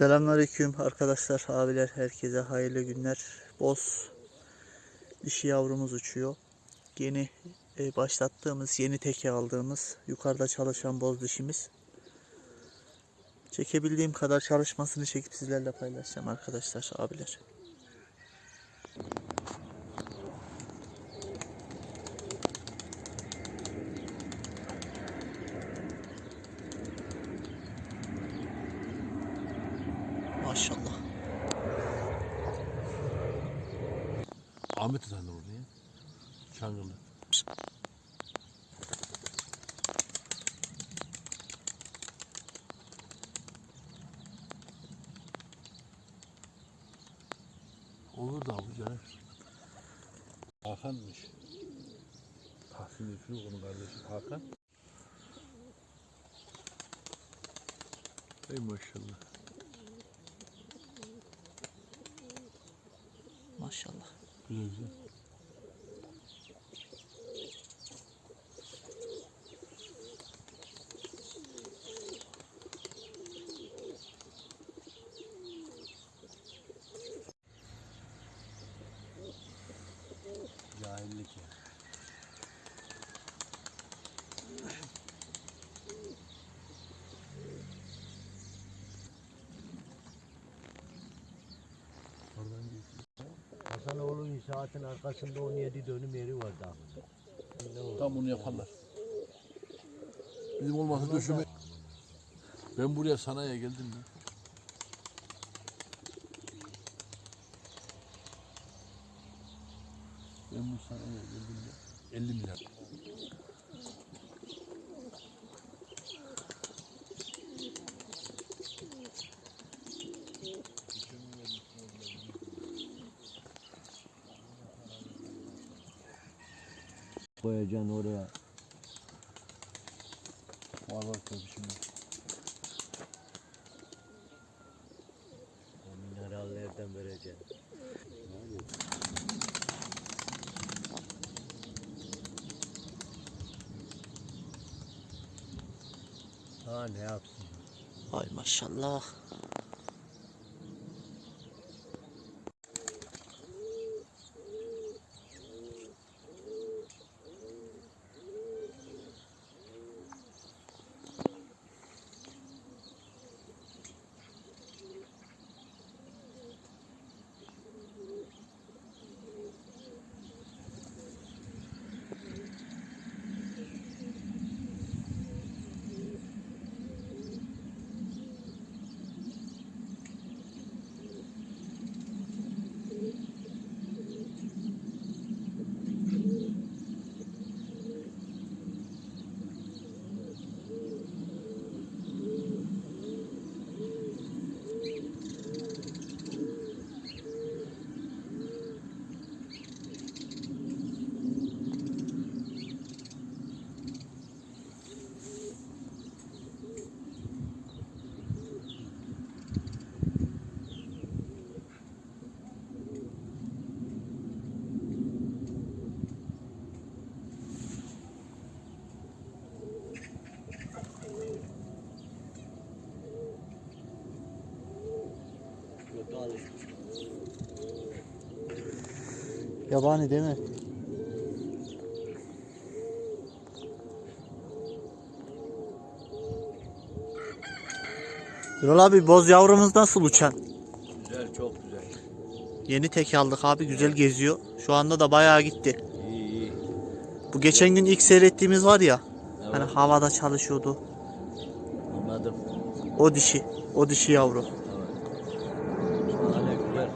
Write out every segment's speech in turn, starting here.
Selamünaleyküm arkadaşlar, abiler, herkese hayırlı günler. Boz dişi yavrumuz uçuyor. Yeni e, başlattığımız, yeni teke aldığımız, yukarıda çalışan boz dişimiz. Çekebildiğim kadar çalışmasını çekip sizlerle paylaşacağım arkadaşlar, abiler. Ahmet sen de orada ya. Çangırlı. Olur da abi canım. Hakan'mış. Tahsin Üfü onun kardeşi Hakan. Ey maşallah. Maşallah. Güzel güzel. Cahillik inşaatın arkasında 17 dönüm yeri var daha. Tam bunu yaparlar. Bizim olmasa döşeme. Ben buraya sanayiye geldim mi? Ben bu sanayiye geldim de 50 milyar. Koyacaksın oraya. Var var tabii şimdi. O minerallerden vereceksin. Ha ne yapsın? Ay maşallah. Yabani değil mi? Birol abi boz yavrumuz nasıl uçan? Güzel çok güzel. Yeni teke aldık abi güzel geziyor. Şu anda da bayağı gitti. İyi iyi. Bu geçen gün ilk seyrettiğimiz var ya. Evet. Hani havada çalışıyordu. Anladım. O dişi. O dişi yavru. Evet. Şahane güzel.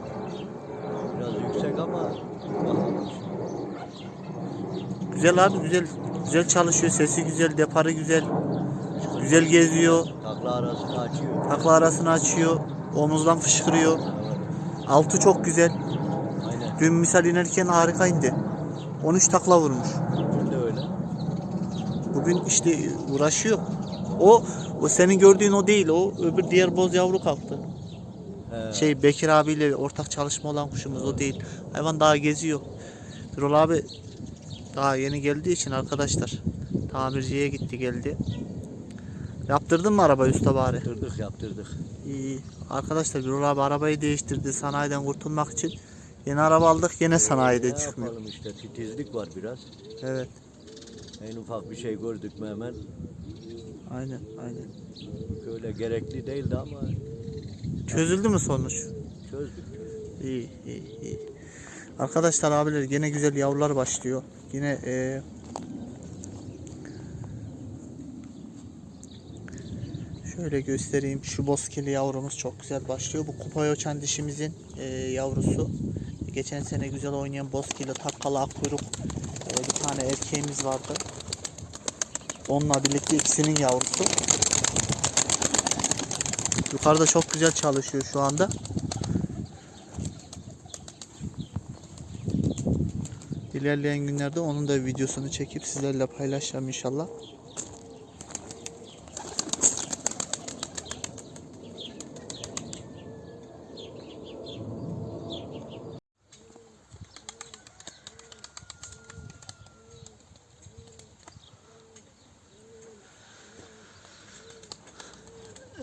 Biraz yüksek ama bakalım. Güzel abi güzel. Güzel çalışıyor. Sesi güzel. Deparı güzel. Güzel geziyor. Takla arasını açıyor. Takla arasını açıyor. Omuzdan fışkırıyor. Altı çok güzel. Aynen. Dün misal inerken harika indi. 13 takla vurmuş. Bugün de öyle. Bugün işte uğraşıyor. O o senin gördüğün o değil. O öbür diğer boz yavru kalktı. He. Şey Bekir abiyle ortak çalışma olan kuşumuz o değil. Hayvan daha geziyor. Birol abi daha yeni geldiği için arkadaşlar tamirciye gitti geldi. Yaptırdın mı arabayı usta bari? Yaptırdık yaptırdık. İyi. Arkadaşlar Birol abi arabayı değiştirdi sanayiden kurtulmak için. Yeni araba aldık yine sanayide ne çıkmıyor. yapalım işte titizlik var biraz. Evet. En ufak bir şey gördük mü hemen Aynen aynen. öyle gerekli değildi ama Çözüldü mü sonuç? çözdük. İyi iyi iyi. Arkadaşlar abiler yine güzel yavrular başlıyor. Yine e, şöyle göstereyim. Şu bozkili yavrumuz çok güzel başlıyor. Bu kupaya uçan dişimizin e, yavrusu. Geçen sene güzel oynayan bozkili takkalı akkuyruk e, bir tane erkeğimiz vardı. Onunla birlikte ikisinin yavrusu. Yukarıda çok güzel çalışıyor şu anda. İlerleyen günlerde onun da videosunu çekip sizlerle paylaşacağım inşallah.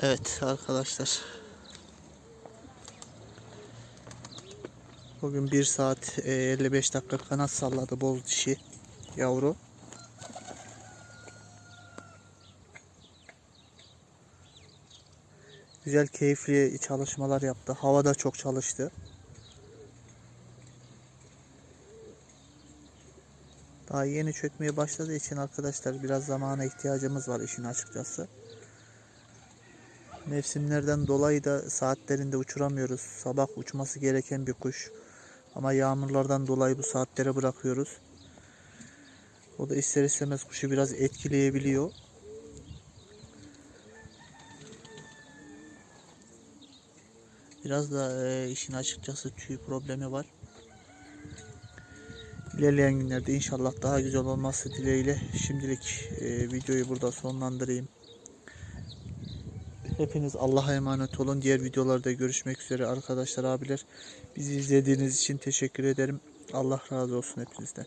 Evet arkadaşlar. Bugün 1 saat e, 55 dakika kanat salladı boz dişi yavru. Güzel keyifli çalışmalar yaptı. Havada çok çalıştı. Daha yeni çökmeye başladığı için arkadaşlar biraz zamana ihtiyacımız var işin açıkçası. Mevsimlerden dolayı da saatlerinde uçuramıyoruz. Sabah uçması gereken bir kuş. Ama yağmurlardan dolayı bu saatlere bırakıyoruz. O da ister istemez kuşu biraz etkileyebiliyor. Biraz da e, işin açıkçası tüy problemi var. İlerleyen günlerde inşallah daha güzel olması dileğiyle şimdilik e, videoyu burada sonlandırayım. Hepiniz Allah'a emanet olun. Diğer videolarda görüşmek üzere arkadaşlar abiler. Bizi izlediğiniz için teşekkür ederim. Allah razı olsun hepinizden.